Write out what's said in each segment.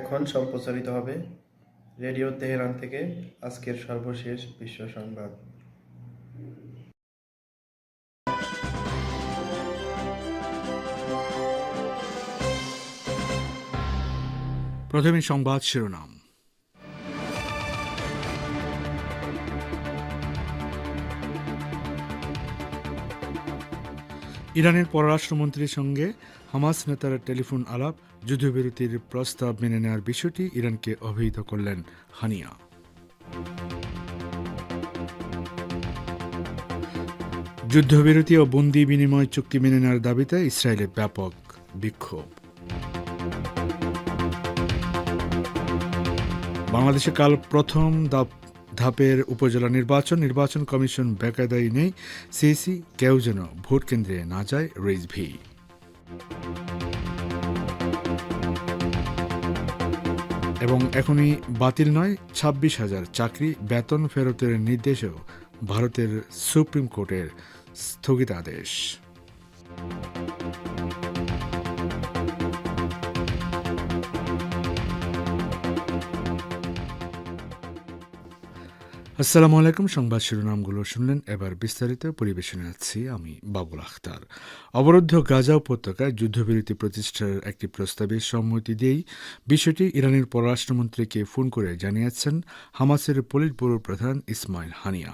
এখন সম্প্রচারিত হবে রেডিও তেহরান থেকে আজকের সর্বশেষ বিশ্ব সংবাদ। প্রথমে সংবাদ শিরোনাম। ইরানের পররাষ্ট্রমন্ত্রীর সঙ্গে হামাস নেতার টেলিফোন আলাপ। যুদ্ধবিরতির প্রস্তাব মেনে নেওয়ার বিষয়টি ইরানকে অভিহিত করলেন হানিয়া। যুদ্ধবিরতি ও বন্দি বিনিময় চুক্তি মেনে নেওয়ার দাবিতে ইসরায়েলে ব্যাপক বিক্ষোভ। বাংলাদেশে কাল প্রথম ধাপ- ধাপের উপজেলা নির্বাচন নির্বাচন কমিশন বেকায়দায়ী নেই। সিসি কেউ যেন ভোট কেন্দ্রে না যায় রেজভি এবং এখনই বাতিল নয় ছাব্বিশ হাজার চাকরি বেতন ফেরতের নির্দেশেও ভারতের সুপ্রিম কোর্টের স্থগিতাদেশ। আসসালামু আলাইকুম, সংবাদ শিরোনামগুলো শুনলেন। এবার বিস্তারিত পরিবেশনে আছি আমি বাবুল আখতার। অবরুদ্ধ গাজা উপত্যকায় যুদ্ধবিরতি প্রতিষ্ঠার একটি প্রস্তাবে সম্মতি দিয়েই বিষয়টি ইরানের পররাষ্ট্রমন্ত্রীকে ফোন করে জানিয়েছেন হামাসের পলিট ব্যুরো প্রধান ইসমাইল হানিয়া।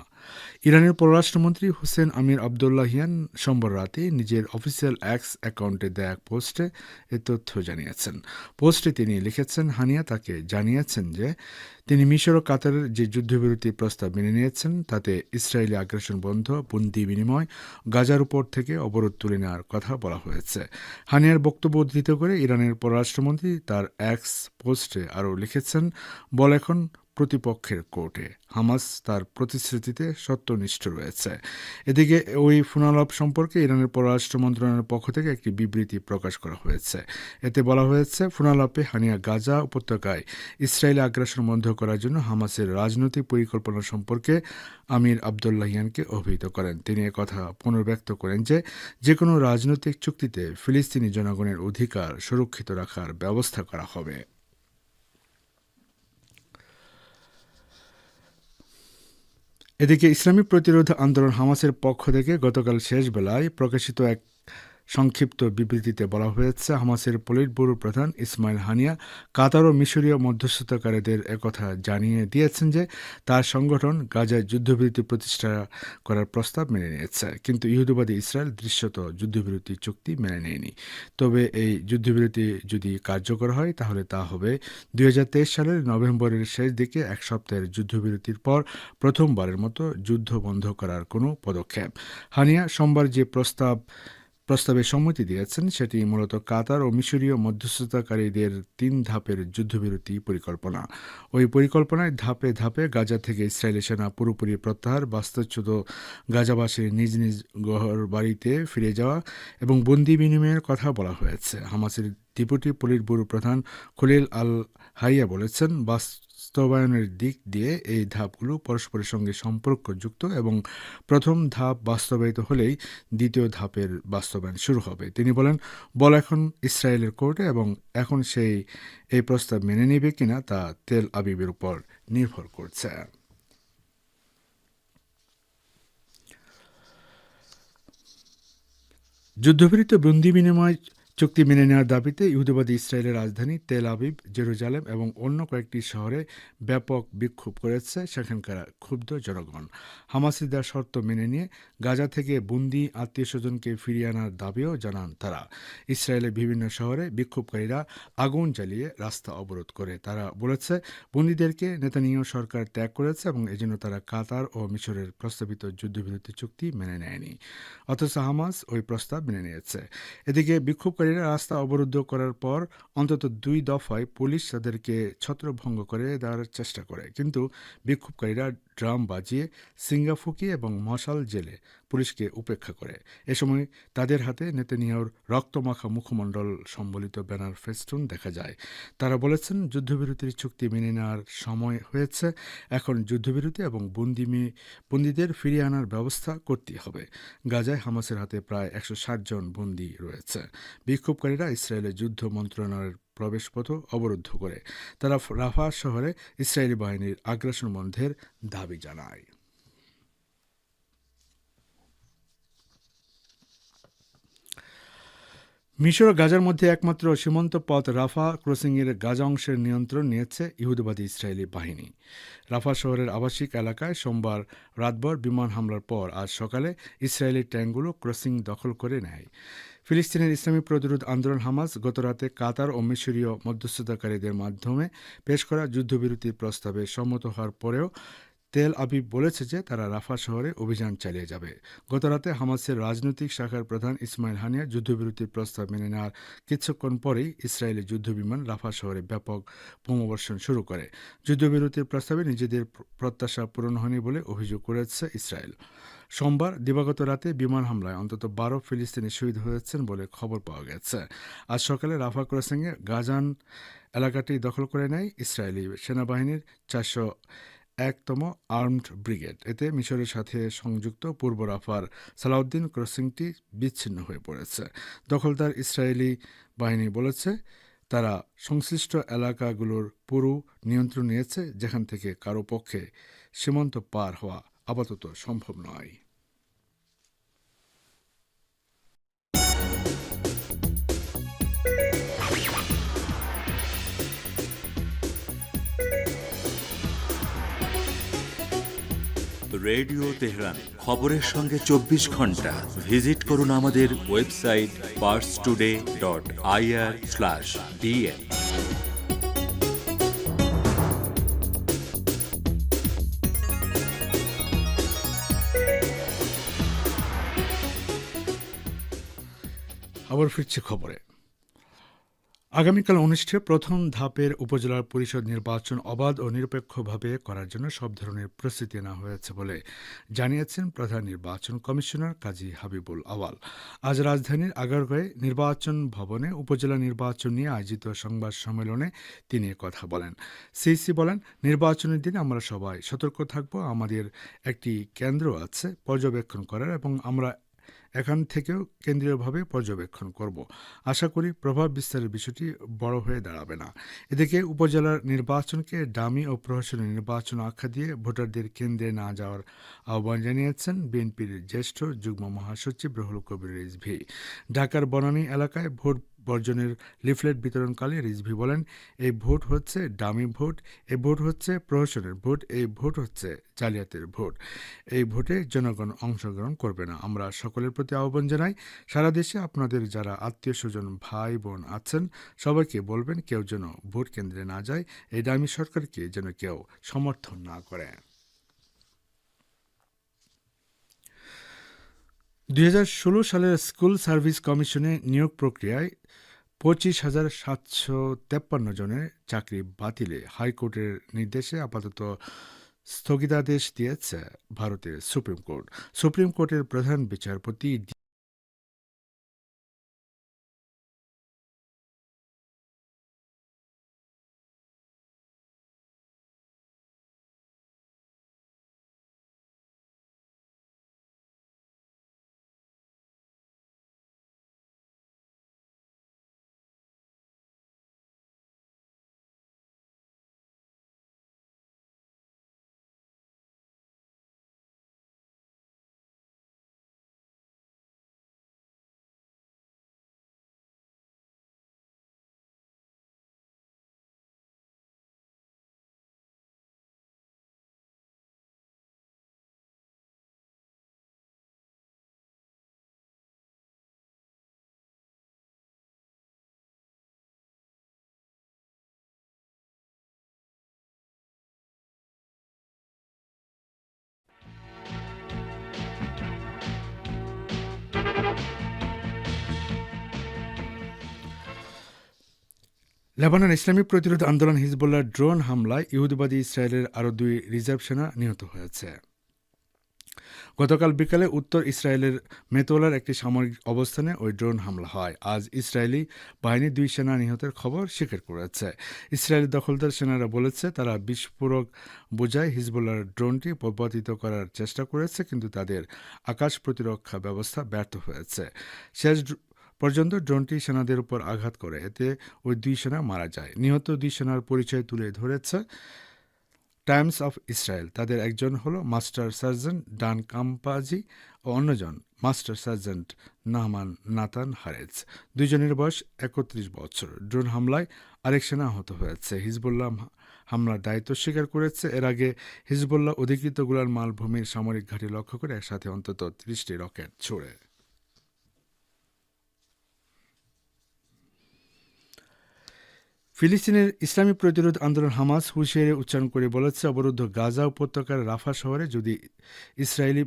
ইরানের পররাষ্ট্রমন্ত্রী হোসেন আমির আবদুল্লাহিয়ান সোমবার রাতে নিজের অফিসিয়াল এক্স অ্যাকাউন্টে দেয়া এক পোস্টে এ তথ্য জানিয়েছেন। পোস্টে তিনি লিখেছেন, হানিয়া তাকে জানিয়েছেন যে তিনি মিশর ও কাতারের যে যুদ্ধবিরতি প্রস্তাব মেনে নিয়েছেন, তাতে ইসরায়েলি আগ্রাসন বন্ধ, বন্দি বিনিময়, গাজার উপর থেকে অবরোধ তুলে নেওয়ার কথা বলা হয়েছে। হানিয়ার বক্তব্য উদ্ধৃত করে ইরানের পররাষ্ট্রমন্ত্রী তার অ্যাক্স পোস্টে আরও লিখেছেন, বল এখন প্রতিপক্ষের কোর্টে। হামাস তার প্রতিশ্রুতিতে সত্যনিষ্ঠ রয়েছে। এদিকে ওই ফোনালাপ সম্পর্কে ইরানের পররাষ্ট্র মন্ত্রণালয়ের পক্ষ থেকে একটি বিবৃতি প্রকাশ করা হয়েছে। এতে বলা হয়েছে, ফোনালাপে হানিয়া গাজা উপত্যকায় ইসরায়েলি আগ্রাসন বন্ধ করার জন্য হামাসের রাজনৈতিক পরিকল্পনা সম্পর্কে আমির আবদুল্লাহিয়ানকে অভিহিত করেন। তিনি কথা পুনর্ব্যক্ত করেন যে যে কোনো রাজনৈতিক চুক্তিতে ফিলিস্তিনি জনগণের অধিকার সুরক্ষিত রাখার ব্যবস্থা করা হবে। এদিকে ইসলামী প্রতিরোধ আন্দোলন হামাসের পক্ষ থেকে গতকাল শেষ বেলায় প্রকাশিত এক সংক্ষিপ্ত বিবৃতিতে বলা হয়েছে, হামাসের পলিট ব্যুরো প্রধান ইসমাইল হানিয়া কাতার ও মিশরীয় মধ্যস্থতাকারীদের একথা জানিয়ে দিয়েছেন যে, তার সংগঠন গাজায় যুদ্ধবিরতি প্রতিষ্ঠা করার প্রস্তাব মেনে নিয়েছে। কিন্তু ইহুদিবাদী ইসরায়েল দৃশ্যত যুদ্ধবিরতি চুক্তি মেনে নেয়নি। তবে এই যুদ্ধবিরতি যদি কার্যকর হয়, তাহলে তা হবে দুই হাজার তেইশ সালের নভেম্বরের শেষ দিকে এক সপ্তাহের যুদ্ধবিরতির পর প্রথমবারের মতো যুদ্ধ বন্ধ করার কোনো পদক্ষেপ। হানিয়া সোমবার যে প্রস্তাব প্রস্তাবে সম্মতি দিয়েছেন, সেটি মূলত কাতার ও মিশরীয় মধ্যস্থতাকারীদের তিন ধাপের যুদ্ধবিরতি পরিকল্পনা। ওই পরিকল্পনায় ধাপে ধাপে গাজা থেকে ইসরায়েলি সেনা পুরোপুরি প্রত্যাহার, বাস্তুচ্যুত গাজাবাসীর নিজ নিজ গহর বাড়িতে ফিরে যাওয়া এবং বন্দি বিনিময়ের কথা বলা হয়েছে। হামাসের ডেপুটি পুলিশ ব্যুরো প্রধান খলিল আল হাইয়া বলেছেন, বাস্তবায়নের দিক দিয়ে এই ধাপগুলো পরস্পরের সঙ্গে সম্পর্কযুক্ত এবং প্রথম ধাপ বাস্তবায়িত হলেই দ্বিতীয় ধাপের বাস্তবায়ন শুরু হবে। তিনি বলেন, বল এখন ইসরায়েলের কোর্টে এবং এখন সেই এই প্রস্তাব মেনে নেবে কিনা তা তেল আবিবের উপর নির্ভর করছে। যুদ্ধবিরতি বন্দি বিনিময় চুক্তি মেনে নেওয়ার দাবিতে ইহুদিবাদী ইসরায়েলের রাজধানী তেল আবিব, জেরুজালেম এবং অন্য কয়েকটি শহরে ব্যাপক বিক্ষোভ করেছে সেখানকার ক্ষুব্ধ জনগণ। হামাসি দেওয়ার শর্ত মেনে নিয়ে গাজা থেকে বুন্দি আত্মীয় স্বজনকে ফিরিয়ে আনার দাবিও জানান তারা। ইসরায়েলের বিভিন্ন শহরে বিক্ষোভকারীরা আগুন জ্বালিয়ে রাস্তা অবরোধ করে। তারা বলেছে, বন্দীদেরকে নেতানিয় সরকার ত্যাগ করেছে এবং এজন্য তারা কাতার ও মিশরের প্রস্তাবিত যুদ্ধবিরতি চুক্তি মেনে নেয়নি। অথচ হামাস ওই প্রস্তাব মেনে নিয়েছে। এদিকে বিক্ষোভকারীরা রাস্তা অবরুদ্ধ করার পর অন্তত দুই দফায় পুলিশ তাদেরকে ছত্রভঙ্গ করে দেওয়ার চেষ্টা করে। কিন্তু বিক্ষোভকারীরা ড্রাম বাজিয়ে সিঙ্গাফুকি এবং মশাল জেলে পুলিশকে উপেক্ষা করে। এ সময় তাদের হাতে নেতানিয়াহুর রক্তমাখা মুখমণ্ডল সম্বলিত ব্যানার ফেস্টুন দেখা যায়। তারা বলেছেন, যুদ্ধবিরতির চুক্তি মেনে নেওয়ার সময় হয়েছে। এখন যুদ্ধবিরতি এবং বন্দি বন্দীদের ফিরিয়ে আনার ব্যবস্থা করতে হবে। গাজায় হামাসের হাতে প্রায় একশো ষাট জন বন্দী রয়েছে। বিক্ষোভকারীরা ইসরায়েলের যুদ্ধ মন্ত্রণালয়ের প্রবেশপথ অবরুদ্ধ করে। তারা রাফা শহরে ইসরায়েলি বাহিনীর আগ্রাসন বন্ধের দাবি জানায়। মিশর ও গাজার মধ্যে একমাত্র সীমান্ত পথ রাফা ক্রসিংয়ের গাজা অংশের নিয়ন্ত্রণ নিয়েছে ইহুদিবাদী ইসরায়েলি বাহিনী। রাফা শহরের আবাসিক এলাকায় সোমবার রাতভর বিমান হামলার পর আজ সকালে ইসরায়েলি ট্যাঙ্কগুলো ক্রসিং দখল করে নেয়। ফিলিস্তিনের ইসলামী প্রতিরোধ আন্দোলন হামাস গতরাতে কাতার ও মিশরীয় মধ্যস্থতাকারীদের মাধ্যমে পেশ করা যুদ্ধবিরতির প্রস্তাবে সম্মত হওয়ার পরেও তেল আবিব বলেছে যে তারা রাফা শহরে অভিযান চালিয়ে যাবে। গতরাতে হামাসের রাজনৈতিক শাখার প্রধান ইসমাইল হানিয়া যুদ্ধবিরতির প্রস্তাব মেনে নেওয়ার কিছুক্ষণ পরেই ইসরায়েলি যুদ্ধবিমান রাফা শহরে ব্যাপক বোমাবর্ষণ শুরু করে। যুদ্ধবিরতির প্রস্তাবে নিজেদের প্রত্যাশা পূরণ হয়নি বলে অভিযোগ করেছে ইসরায়েল। সোমবার দিবাগত রাতে বিমান হামলায় অন্তত বারো ফিলিস্তিনি শহীদ হয়েছেন বলে খবর পাওয়া গেছে। আজ সকালে রাফা ক্রসিংয়ে গাজান এলাকাটি দখল করে নেয় ইসরায়েলি সেনাবাহিনীর চারশো একতম আর্মড ব্রিগেড। এতে মিশরের সাথে সংযুক্ত পূর্ব রাফার সালাউদ্দিন ক্রসিংটি বিচ্ছিন্ন হয়ে পড়েছে। দখলদার ইসরায়েলি বাহিনী বলেছে, তারা সংশ্লিষ্ট এলাকাগুলোর পুরো নিয়ন্ত্রণ নিয়েছে, যেখান থেকে কারও পক্ষে সীমান্ত পার হওয়া আপাতত সম্ভব নয়। Radio Tehran. খবরের সঙ্গে চব্বিশ ঘণ্টা। ভিজিট করুন আমাদের website Pars Today dot IR slash DN. আবার ফিরছে খবরে। আগামীকাল অনুষ্ঠেয় প্রথম ধাপের উপজেলা পরিষদ নির্বাচন অবাধ ও নিরপেক্ষভাবে করার জন্য সব ধরনের প্রস্তুতি নেওয়া হয়েছে বলে জানিয়েছেন প্রধান নির্বাচন কমিশনার কাজী হাবিবুল আওয়াল। আজ রাজধানীর আগারগাঁয়ে নির্বাচন ভবনে উপজেলা নির্বাচন নিয়ে আয়োজিত সংবাদ সম্মেলনে তিনি কথা বলেন। সিসি বলেন, নির্বাচনের দিন আমরা সবাই সতর্ক থাকব, আমাদের একটি কেন্দ্র আছে পর্যবেক্ষণ করার এবং আমরা এখান থেকেও কেন্দ্রীয়ভাবে পর্যবেক্ষণ করব। আশা করি প্রভাব বিস্তারের বিষয়টি বড় হয়ে দাঁড়াবে না। এদিকে উপজেলার নির্বাচনকে ডামি ও প্রহসনী নির্বাচন আখ্যা দিয়ে ভোটারদের কেন্দ্রে না যাওয়ার আহ্বান জানিয়েছেন বিএনপির জ্যেষ্ঠ যুগ্ম মহাসচিব রহুল কবির রিজভি। ঢাকার বনানী এলাকায় ভোট বর্জনের লিফলেট বিতরণকালে রিজভি বলেন, এই ভোট হচ্ছে ডামি ভোট এই ভোট হচ্ছে প্রহসনের ভোট এই ভোট হচ্ছে জালিয়াতের ভোট। এই ভোটে জনগণ অংশগ্রহণ করবে না। আমরা সকলের প্রতি আহ্বান জানাই, সারা দেশে আপনাদের যারা আত্মীয় স্বজন, ভাই বোন আছেন, সবাইকে বলবেন কেউ যেন ভোট কেন্দ্রে না যায়, এই ডামি সরকারকে যেন কেউ সমর্থন না করে। দুই হাজার ষোলো সালের স্কুল সার্ভিস কমিশনে নিয়োগ প্রক্রিয়ায় পঁচিশ হাজার সাতশো তেপ্পান্ন জনের চাকরি বাতিলে হাইকোর্টের নির্দেশে আপাতত স্থগিতাদেশ দিয়েছে ভারতের সুপ্রিম কোর্ট। সুপ্রিম কোর্টের প্রধান বিচারপতি লেবানন ইসলামী প্রতিরোধ আন্দোলন হিজবুল্লাহ ড্রোন হামলায় ইহুদিবাদী ইসরায়েলের আরও দুই রিজার্ভ সেনা নিহত হয়েছে। গতকাল বিকালে উত্তর ইসরায়েলের মেতোলার একটি সামরিক অবস্থানে ওই ড্রোন হামলা হয়। আজ ইসরায়েলি বাহিনী দুই সেনা নিহতের খবর স্বীকার করেছে। ইসরায়েলি দখলদার সেনারা বলেছে, তারা বিস্ফোরক বোঝায় হিজবুল্লার ড্রোনটি পরিবর্তিত করার চেষ্টা করেছে, কিন্তু তাদের আকাশ প্রতিরক্ষা ব্যবস্থা ব্যর্থ হয়েছে। শেষ পর্যন্ত ড্রোনটি সেনাদের উপর আঘাত করে। এতে ওই দুই সেনা মারা যায়। নিহত দুই সেনার পরিচয় তুলে ধরেছে টাইমস অফ ইসরায়েল। তাদের একজন হলো মাস্টার সার্জেন্ট ডান কাম্পাজি ও অন্যজন মাস্টার সার্জেন্ট নাহমান নাতান হারেজ। দুইজনের বয়স একত্রিশ বছর। ড্রোন হামলায় আরেক সেনা আহত হয়েছে। হিজবুল্লাহ হামলার দায়িত্ব স্বীকার করেছে। এর আগে হিজবুল্লাহ অধিকৃত গোলার মালভূমির সামরিক ঘাঁটি লক্ষ্য করে একসাথে অন্তত ত্রিশটি রকেট ছোড়ে। ফিলিস্তিনের ইসলামী প্রতিরোধ আন্দোলন হামাস হুঁশিয়ারি উচ্চারণ করে বলেছে, অবরুদ্ধ গাজা উপত্যকার রাফা শহরে যদি ইসরায়েলি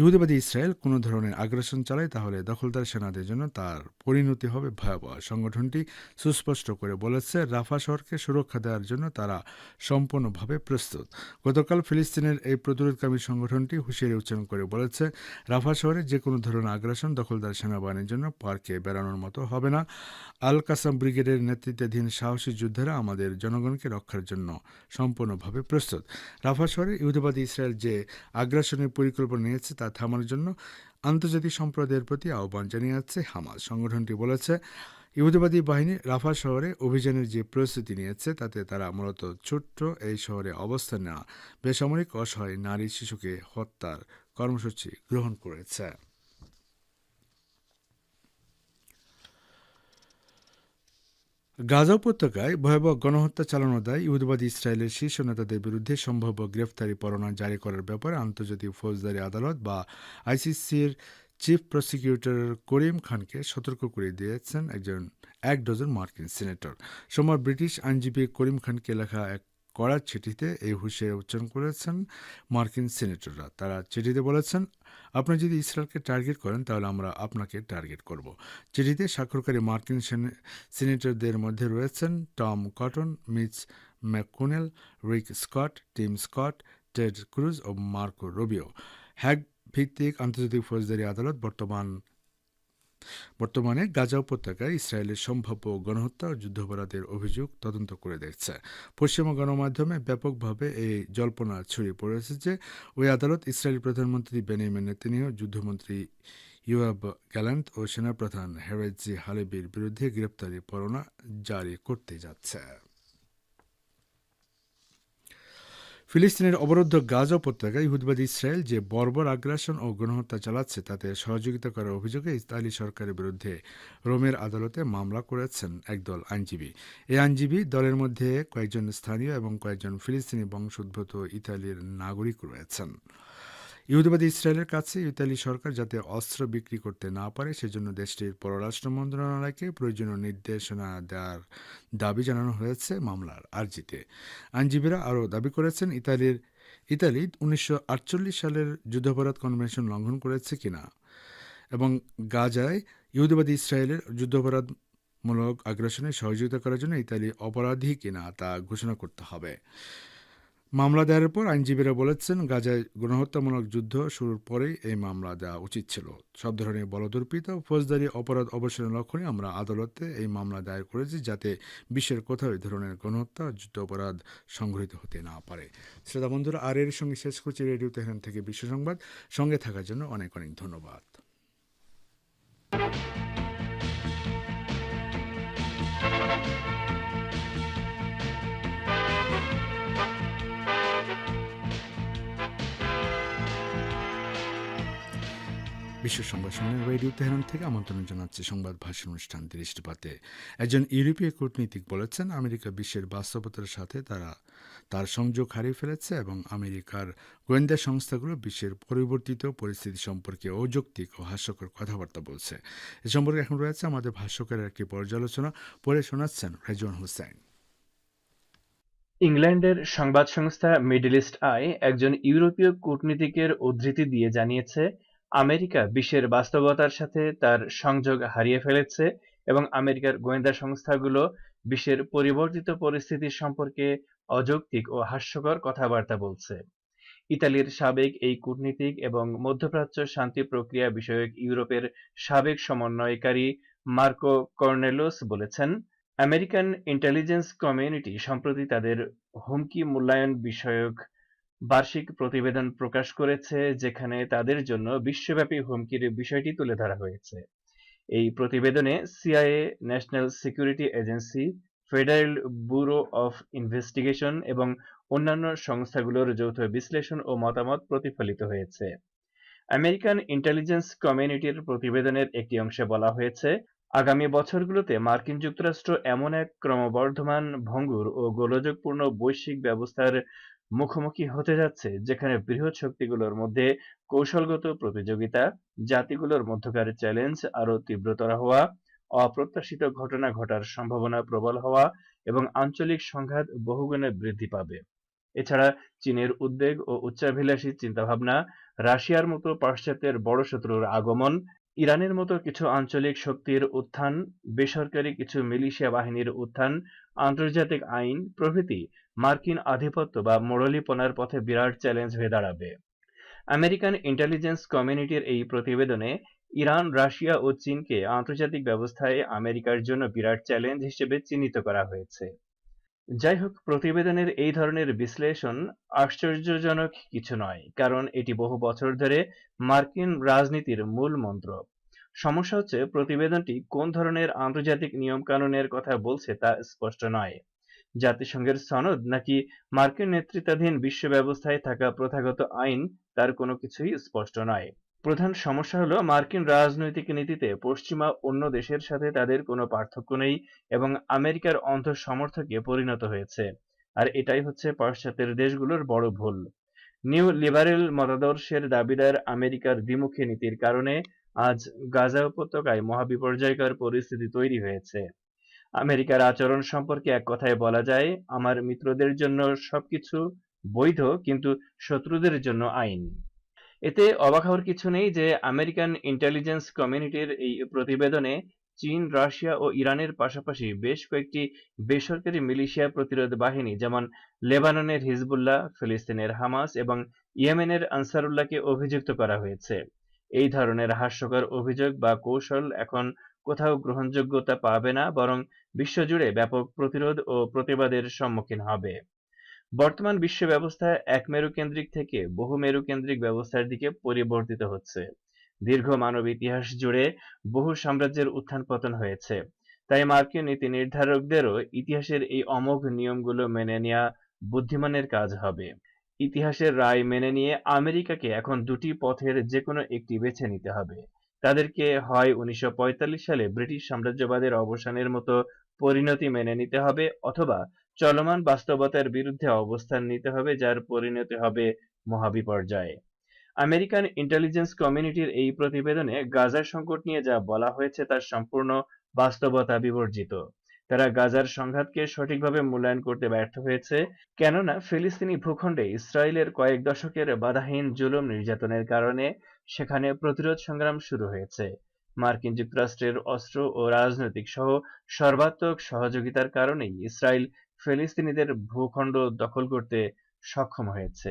ইহুদিবাদী ইসরায়েল কোনো ধরনের আগ্রাসন চালায়, তাহলে দখলদার সেনাদের জন্য তার পরিণতি হবে ভয়াবহ। সংগঠনটি সুস্পষ্ট করে বলেছে, রাফা শহরকে সুরক্ষা দেওয়ার জন্য তারা সম্পূর্ণভাবে প্রস্তুত। গতকাল ফিলিস্তিনের এই প্রতিরোধকামী সংগঠনটি হুঁশিয়ারি উচ্চারণ করে বলেছে, রাফা শহরে যে কোনো ধরনের আগ্রাসন দখলদার সেনাবাহিনীর জন্য পার্কে বেড়ানোর মতো হবে না। আল কাসাম ব্রিগেডের নেতৃত্বাধীন সাহসী যোদ্ধারা আমাদের জনগণকে রক্ষার জন্য সম্পূর্ণভাবে প্রস্তুত। রাফা শহরে ইহুদিবাদী ইসরায়েল যে আগ্রাসনের পরিকল্পনা নিয়েছে, তা থামানোর জন্য আন্তর্জাতিক সম্প্রদায়ের প্রতি আহ্বান জানিয়েছে হামাস। সংগঠনটি বলেছে, ইহুদিবাদী বাহিনী রাফা শহরে অভিযানের যে প্রস্তুতি নিয়েছে, তাতে তারা মূলত ছোট্ট এই শহরে অবস্থান নেওয়া, বেসামরিক অসহায় নারী শিশুকে হত্যার কর্মসূচি গ্রহণ করেছে। গাজা উপত্যকায় ভয়াবহ গণহত্যা চালানো দেয় ইহুদবাদী ইসরায়েলের শীর্ষ নেতাদের বিরুদ্ধে সম্ভাব্য গ্রেফতারি পরোয়ানা জারি করার ব্যাপারে আন্তর্জাতিক ফৌজদারি আদালত বা আইসিসির চিফ প্রসিকিউটর করিম খানকে সতর্ক করে দিয়েছেন একজন, এক ডজন মার্কিন সিনেটর। সোমবার ব্রিটিশ আইনজীবী করিম খানকে লেখা এক কড়া চিঠিতে এই হুঁশিয়ারি উচ্চারণ করেছেন মার্কিন সিনেটররা। তারা চিঠিতে বলেছেন, আপনি যদি ইসরায়েলকে টার্গেট করেন, তাহলে আমরা আপনাকে টার্গেট করব। চিঠিতে স্বাক্ষরকারী মার্কিন সেনে- সিনেটরদের মধ্যে রয়েছেন Tom Cotton Mitch McConnell Rick Scott, Tim Scott, Ted Cruz ও মার্কো রবিও। হ্যাগ ভিত্তিক আন্তর্জাতিক ফৌজদারি আদালত বর্তমান বর্তমানে গাজা উপত্যকায় ইসরায়েলের সম্ভাব্য গণহত্যা ও যুদ্ধাপরাধের অভিযোগ তদন্ত করে দেখছে। পশ্চিমা গণমাধ্যমে ব্যাপকভাবে এই জল্পনা ছড়িয়ে পড়েছে যে, ওই আদালত ইসরায়েলি প্রধানমন্ত্রী বেনিয়ামিন নেতানিয়াহু, যুদ্ধমন্ত্রী ইউয়াব গ্যালান্ট ও সেনাপ্রধান হেরেজি হালেবির বিরুদ্ধে গ্রেপ্তারি পরোয়ানা জারি করতে যাচ্ছে। ফিলিস্তিনের অবরুদ্ধ গাজা উপত্যকায় ইহুদবাদী ইসরায়েল যে বর্বর আগ্রাসন ও গণহত্যা চালাচ্ছে, তাতে সহযোগিতা করার অভিযোগে ইসরায়েলি সরকারের বিরুদ্ধে রোমের আদালতে মামলা করেছেন একদল আইনজীবী। এই আইনজীবী দলের মধ্যে কয়েকজন স্থানীয় এবং কয়েকজন ফিলিস্তিনি বংশোদ্ভূত ইতালির নাগরিক রয়েছেন। ইহুদিবাদী ইসরায়েলের কাছে ইতালি সরকার যাতে অস্ত্র বিক্রি করতে না পারে, সেজন্য দেশটির পররাষ্ট্র মন্ত্রণালয়কে প্রয়োজনীয় নির্দেশনা দেওয়ার দাবি জানানো হয়েছে মামলার আর্জিতে। আইনজীবীরা আরও দাবি করেছেন, ইতালির, ইতালি উনিশশো আটচল্লিশ সালের যুদ্ধাপরাধ কনভেনশন লঙ্ঘন করেছে কিনা এবং গাজায় ইহুদিবাদী ইসরায়েলের যুদ্ধাপরাধমূলক আগ্রাসনে সহযোগিতা করার জন্য ইতালি অপরাধী কিনা তা ঘোষণা করতে হবে। মামলা দেওয়ার পর আইনজীবীরা বলেছেন, গাজায় গণহত্যামূলক যুদ্ধ শুরুর পরেই এই মামলা দেওয়া উচিত ছিল। সব ধরনের বলদর্পিত ফৌজদারি অপরাধ অবসানের লক্ষ্যে আমরা আদালতে এই মামলা দায়ের করেছি যাতে বিশ্বের কোথাও এই ধরনের গণহত্যা যুদ্ধ অপরাধ সংঘটিত হতে না পারে। শ্রোতা বন্ধুরা, আর এর সঙ্গে শেষ করছি রেডিও তেহরান থেকে বিশ্ব সংবাদ। সঙ্গে থাকার জন্য অনেক অনেক ধন্যবাদ। বিশ্ব সংবাদ সম্মেলন রেডিও তেহরান থেকে আমন্ত্রণ জানাচ্ছে সংবাদ ভাষণ অনুষ্ঠান দৃষ্টিপাতে একজন ইউরোপীয় কূটনীতিক বলেছেন, আমেরিকা বিশ্বের বাস্তবতার সাথে তারা তার সংযোগ হারিয়ে ফেলেছে এবং আমেরিকার গোয়েন্দা সংস্থাগুলো বিশ্বের পরিবর্তিত পরিস্থিতি সম্পর্কে অযৌক্তিক ও হাস্যকর কথাবার্তা বলছে। এ সম্পর্কে এখন রয়েছে আমাদের ভাষ্যকারের একটি পর্যালোচনা। পড়ে শোনাচ্ছেন রেজন হোসেন ইংল্যান্ডের সংবাদ সংস্থা মিডল ইস্ট আই একজন ইউরোপীয় কূটনীতিকের উদ্ধৃতি দিয়ে জানিয়েছে আমেরিকা বিশ্বের বাস্তবতার সাথে তার সংযোগ হারিয়ে ফেলেছে এবং আমেরিকার গোয়েন্দা সংস্থাগুলো বিশ্বের পরিবর্তিত পরিস্থিতি সম্পর্কে অযৌক্তিক ও হাস্যকর কথাবার্তা বলছে। ইতালির সাবেক এই কূটনীতিক এবং মধ্যপ্রাচ্য শান্তি প্রক্রিয়া বিষয়ক ইউরোপের সাবেক সমন্বয়কারী মার্কো কর্নেলোস বলেছেন, আমেরিকান ইন্টেলিজেন্স কমিউনিটি সম্প্রতি তাদের হুমকি মূল্যায়ন বিষয়ক বার্ষিক প্রতিবেদন প্রকাশ করেছে, যেখানে তাদের জন্য বিশ্বব্যাপী হুমকির বিষয়টি তুলে ধরা হয়েছে। এই প্রতিবেদনে CIA National Security Agency Federal Bureau of Investigation এবং অন্যান্য সংস্থাগুলোর যৌথ বিশ্লেষণ ও মতামত প্রতিফলিত হয়েছে। আমেরিকান ইন্টেলিজেন্স কমিউনিটির প্রতিবেদনের একটি অংশে বলা হয়েছে, আগামী বছরগুলোতে মার্কিন যুক্তরাষ্ট্র এমন এক ক্রমবর্ধমান ভঙ্গুর ও গোলযোগপূর্ণ বৈশ্বিক ব্যবস্থার মুখোমুখি হতে যাচ্ছে, যেখানে বৃহৎ শক্তিগুলোর মধ্যে কৌশলগত প্রতিযোগিতা, জাতিগুলোর মধ্যকার চ্যালেঞ্জ আরও তীব্রতর হওয়া, অপ্রত্যাশিত ঘটনা ঘটার সম্ভাবনা প্রবল হওয়া এবং আঞ্চলিক সংঘাত বহুগুণে বৃদ্ধি পাবে। এছাড়া চীনের উদ্বেগ ও উচ্চাভিলাষী চিন্তাভাবনা, রাশিয়ার মতো পাশ্চাত্যের বড় শত্রুর আগমন, ইরানের মতো কিছু আঞ্চলিক শক্তির উত্থান, বেসরকারি কিছু মিলিশিয়া বাহিনীর উত্থান, আন্তর্জাতিক আইন, প্রভৃতি মার্কিন আধিপত্য বা মোড়লিপনার পথে বিরাট চ্যালেঞ্জ হয়ে দাঁড়াবে। আমেরিকান ইন্টেলিজেন্স কমিউনিটির এই প্রতিবেদনে ইরান, রাশিয়া ও চীনকে আন্তর্জাতিক ব্যবস্থায় আমেরিকার জন্য বিরাট চ্যালেঞ্জ হিসেবে চিহ্নিত করা হয়েছে। যাই হোক, প্রতিবেদনের এই ধরনের বিশ্লেষণ আশ্চর্যজনক কিছু নয়, কারণ এটি বহু বছর ধরে মার্কিন রাজনীতির মূল মন্ত্র। সমস্যা হচ্ছে, প্রতিবেদনটি কোন ধরনের আন্তর্জাতিক নিয়মকানুনের কথা বলছে তা স্পষ্ট নয়। জাতিসংঘের সনদ নাকি মার্কিন নেতৃত্বাধীন বিশ্ব ব্যবস্থায় থাকা প্রথাগত আইন তার কোনো কিছুই স্পষ্ট নয়। প্রধান সমস্যা হলো মার্কিন রাজনৈতিক নীতিতে পশ্চিমা অন্য দেশের সাথে তাদের কোনো পার্থক্য নেই এবং আমেরিকার অন্ধ সমর্থকে পরিণত হয়েছে। আর এটাই হচ্ছে পাশ্চাত্যের দেশগুলোর বড় ভুল। নিউ লিবারেল মতাদর্শের দাবিদার আমেরিকার দ্বিমুখী নীতির কারণে আজ গাজা উপত্যকায় মহাবিপর্যয়কর পরিস্থিতি তৈরি হয়েছে। আমেরিকার আচরণ সম্পর্কে এক কথায় বলা যায়, আমার মিত্রদের জন্য সবকিছু বৈধ কিন্তু শত্রুদের জন্য আইন। এতে অবাক হওয়ার কিছু নেই যে আমেরিকান ইন্টেলিজেন্স কমিউনিটির এই প্রতিবেদনে চীন, রাশিয়া ও ইরানের পাশাপাশি বেশ কয়েকটি বেসরকারি মিলিশিয়া প্রতিরোধ বাহিনী যেমন লেবাননের হিজবুল্লাহ, ফিলিস্তিনের হামাস এবং ইয়েমেনের আনসারুল্লাহকে অভিযুক্ত করা হয়েছে। এই ধরনের হাস্যকর অভিযোগ বা কৌশল এখন কোথাও গ্রহণযোগ্যতা পাবে না, বরং বিশ্বজুড়ে ব্যাপক প্রতিরোধ ও প্রতিবাদের সম্মুখীন হবে। বর্তমান বিশ্ব ব্যবস্থা এক মেরুকেন্দ্রিক থেকে বহু মেরুকেন্দ্রিক ব্যবস্থার দিকে পরিবর্তিত হচ্ছে। দীর্ঘ মানব ইতিহাস জুড়ে বহু সাম্রাজ্যের উত্থান পতন হয়েছে। তাই মার্কিন নীতি নির্ধারকদেরও ইতিহাসের এই অমোঘ নিয়মগুলো মেনে নেওয়া বুদ্ধিমানের কাজ হবে। ইতিহাসের রায় মেনে নিয়ে আমেরিকাকে এখন দুটি পথের যে কোনো একটি বেছে নিতে হবে। তাদেরকে হয় উনিশশো সালে ব্রিটিশ সাম্রাজ্যবাদের অবসানের মতো পরিণতি মেনে নিতে হবে অথবা চলমান বাস্তবতার বিরুদ্ধে অবস্থান নিতে হবে, যার পরিণতি হবে মহাবিপর্যয়ে। আমেরিকান ইন্টেলিজেন্স কমিউনিটির এই প্রতিবেদনে গাজার সংকট নিয়ে যা বলা হয়েছে তার সম্পূর্ণ বাস্তবতা বিবর্জিত। তারা গাজার সংঘাতকে সঠিকভাবে মূল্যায়ন করতে ব্যর্থ হয়েছে, কেননা ফিলিস্তিনি ভূখণ্ডে ইসরায়েলের কয়েক দশকের বাধাহীন জুলুম নির্যাতনের কারণে সেখানে প্রতিরোধ সংগ্রাম শুরু হয়েছে। মার্কিন যুক্তরাষ্ট্রের অস্ত্র ও রাজনৈতিক সহ সর্বাত্মক সহযোগিতার কারণেই ইসরায়েল ফিলিস্তিনিদের ভূখণ্ড দখল করতে সক্ষম হয়েছে।